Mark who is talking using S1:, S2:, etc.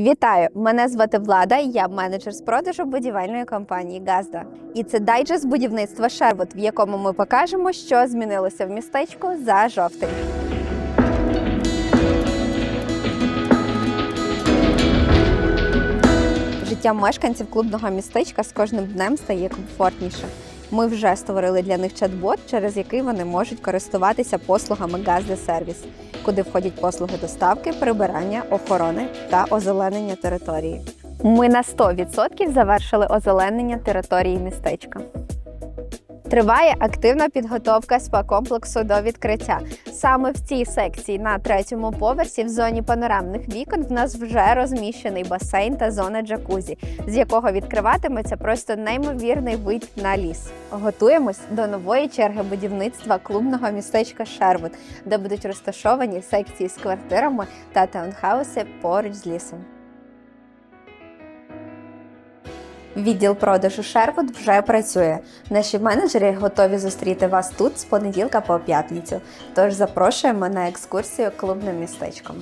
S1: Вітаю! Мене звати Влада. Я менеджер з продажу будівельної компанії Газда. І це дайджест будівництва Шервуд, в якому ми покажемо, що змінилося в містечку за жовтень. Життя мешканців клубного містечка з кожним днем стає комфортніше. Ми вже створили для них чат-бот, через який вони можуть користуватися послугами Газде Сервіс, куди входять послуги доставки, прибирання, охорони та озеленення території. Ми на 100% завершили озеленення території містечка. Триває активна підготовка спа-комплексу до відкриття. Саме в цій секції на третьому поверсі в зоні панорамних вікон в нас вже розміщений басейн та зона джакузі, з якого відкриватиметься просто неймовірний вид на ліс. Готуємось до нової черги будівництва клубного містечка Шервуд, де будуть розташовані секції з квартирами та таунхауси поруч з лісом. Відділ продажу Шервуд вже працює. Наші менеджери готові зустріти вас тут з понеділка по п'ятницю. Тож запрошуємо на екскурсію клубним містечком.